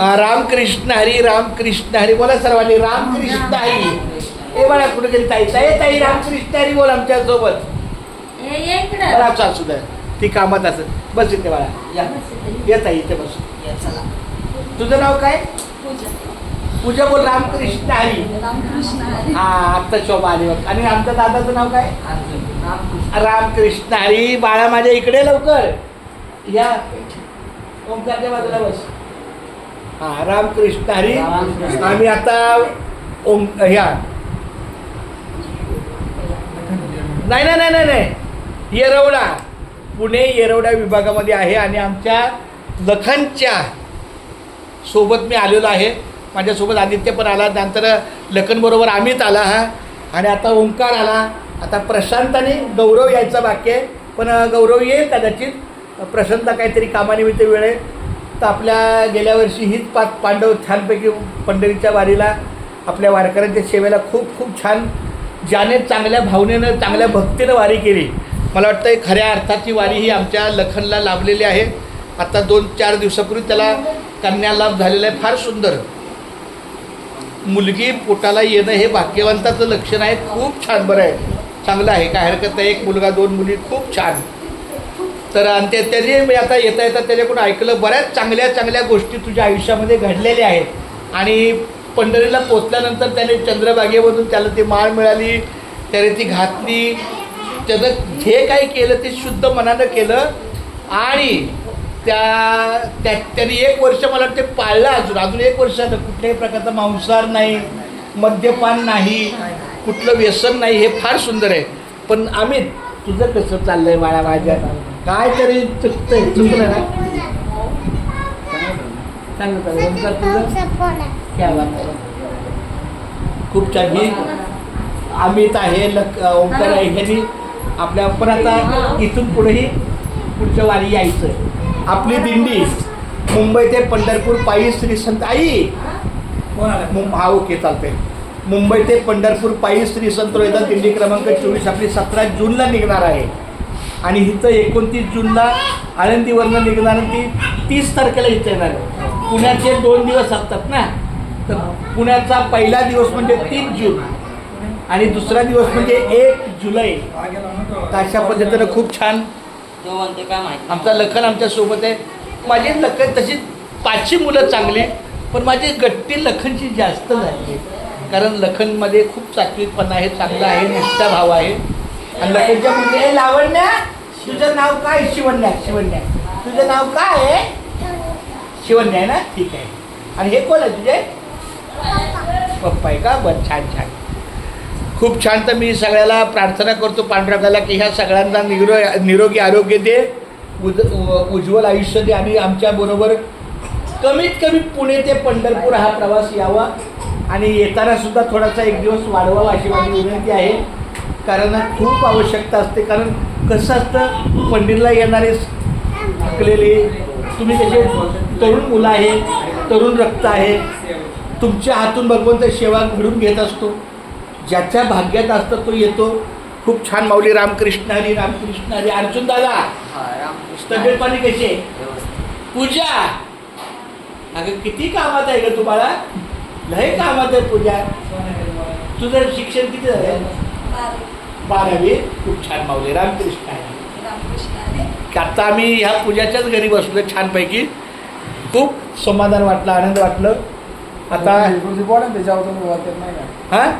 हा, रामकृष्ण हरी रामकृष्ण हरी बोला सर्वांनी रामकृष्ण हरी. ए बाळा कुठे गेली ताई ताई ताई रामकृष्ण हरी बोल आमच्यासोबत असू द्या ती कामात असत बस इथे बाळा या. ये ताई इथे बस. चला. तुझं नाव काय? पूजा. पूजा बोल रामकृष्ण हरी. हा आत्ता शोभा आली बघ. आणि आमच्या दादाचं नाव काय? रामकृष्ण. हरी. बाळा माझ्या इकडे लवकर. या. ओंकारच्या बाजूला बस. हा रामकृष्ण हरी. रामकृष्ण. आम्ही आता ओं ह्या. नाही नाही नाही नाही नाही. येरवडा. पुणे येरवडा विभागामध्ये आहे आणि आमच्या लखनच्या सोबत मी आलेलो आहे. माझ्यासोबत आदित्य पण आला नंतर लखनबरोबर अमित आला हा. आणि आता ओंकार आला. आता प्रशांत आणि गौरव यायचा बाकी आहे. पण अं, गौरव येईल कदाचित. प्रशांत काहीतरी कामानिमित्त वेळ आहे. तर आपल्या गेल्या वर्षी हीच पा पांडव छानपैकी पंढरीच्या वारीला आपल्या वारकऱ्यांच्या सेवेला खूप खूप छान ज्याने चांगल्या भावनेनं चांगल्या भक्तीनं वारी केली. मला वाटतं खऱ्या अर्थाची वारी ही आमच्या लखनला लाभलेली आहे. आता दोन चार दिवसापूर्वी त्याला कन्या लाभ झालेला आहे. फार सुंदर. मुलगी पोटाला येणं हे भाग्यवंताचं लक्षण आहे. खूप छान बरं आहे. चांगलं आहे. काय हरकत नाही. एक मुलगा दोन मुली खूप छान. तर आणि ते त्याने मी आता येता येता त्याच्याकडून ऐकलं बऱ्याच चांगल्या चांगल्या गोष्टी तुझ्या आयुष्यामध्ये घडलेल्या आहेत. आणि पंढरीला पोचल्यानंतर त्याने चंद्रबागेमधून त्याला ती माळ मिळाली त्याने ती घातली त्यानं जे काही केलं ते शुद्ध मनानं केलं. आणि त्या त्या त्याने एक वर्ष मला वाटते पाळलं अजून. अजून एक वर्ष आलं कुठल्याही प्रकारचा मांसाहार नाही मद्यपान नाही कुठलं व्यसन नाही हे फार सुंदर आहे. पण अमित तुझं कसं चाललं आहे बाळा माझ्या काय तरी चुकतंय. चुकलं ना? चांगलं चाललंय ओंकार तुझं क्या बात आहे. खूप छान. मी अमित आहे लक ओंकार आहे ह्यांनी आपल्या पण आता इथून पुढेही पुढच्या वारी यायचं आपली दिंडी मुंबई ते पंढरपूर पायी श्री संत आई! हा ओके चालतंय. मुंबई ते पंढरपूर पायी श्री संत रोहिदास दिंडी क्रमांक चोवीस आपली सतरा जूनला निघणार आहे. आणि इथं एकोणतीस जूनला आळंदीवरनं निघणार ती तीस तारखेला इथं येणार आहे. पुण्याचे दोन दिवस असतात ना? तर पुण्याचा पहिला दिवस म्हणजे तीन जून आणि दुसरा दिवस म्हणजे एक जुलै. अशा पद्धतीनं खूप छान म्हणते काय आमचा लखन आमच्यासोबत आहे. माझी लखन तशी पाचशे मुलं चांगली पण माझी गट्टी लखनची जास्त झाली कारण लखनमध्ये खूप चाकरीतपणा आहे चांगला आहे निष्ठा भाव आहे. आणि लखनच्या मुली लावण्या तुझं नाव काय? शिवण्या शिवण्या. तुझं नाव काय आहे? शिवण्या आहे ना? ठीक आहे. आणि हे कोण आहे तुझे? पप्पा आहे का? बरं छान छान. खूप छान. तर मी सगळ्याला प्रार्थना करतो पांडुरंगाला की ह्या सगळ्यांना निरो निरोगी आरोग्य दे उज उ- उज्ज्वल आयुष्य दे आणि आमच्याबरोबर कमीत कमी पुणे ते पंढरपूर हा प्रवास यावा. आणि येताना सुद्धा थोडासा एक दिवस वाढवावा अशी माझी विनंती आहे. कारण खूप आवश्यकता असते. कारण कसं असतं पंडितला येणारे थकलेले तुम्ही कसे तरुण मुलं आहे तरुण रक्त आहे तुमच्या हातून भगवंत सेवा घडून घेत असतो. ज्याच्या भाग्यात असतं तो येतो. खूप छान माऊली रामकृष्ण हरी रामकृष्ण हरी. अर्जुन दादा तब्येत पाणी कसे पूजा. अगं किती कामात आहे ग तुम्हाला? लय कामात आहे पूजा. तुझं शिक्षण किती झालं बारावी. खूप छान माऊली. रामकृष्ण रामकृष्ण हरी. आता आम्ही ह्या पूजाच्याच घरी बसलो छानपैकी. खूप समाधान वाटलं आनंद वाटलं. आता त्याच्यावर नाही का? हा?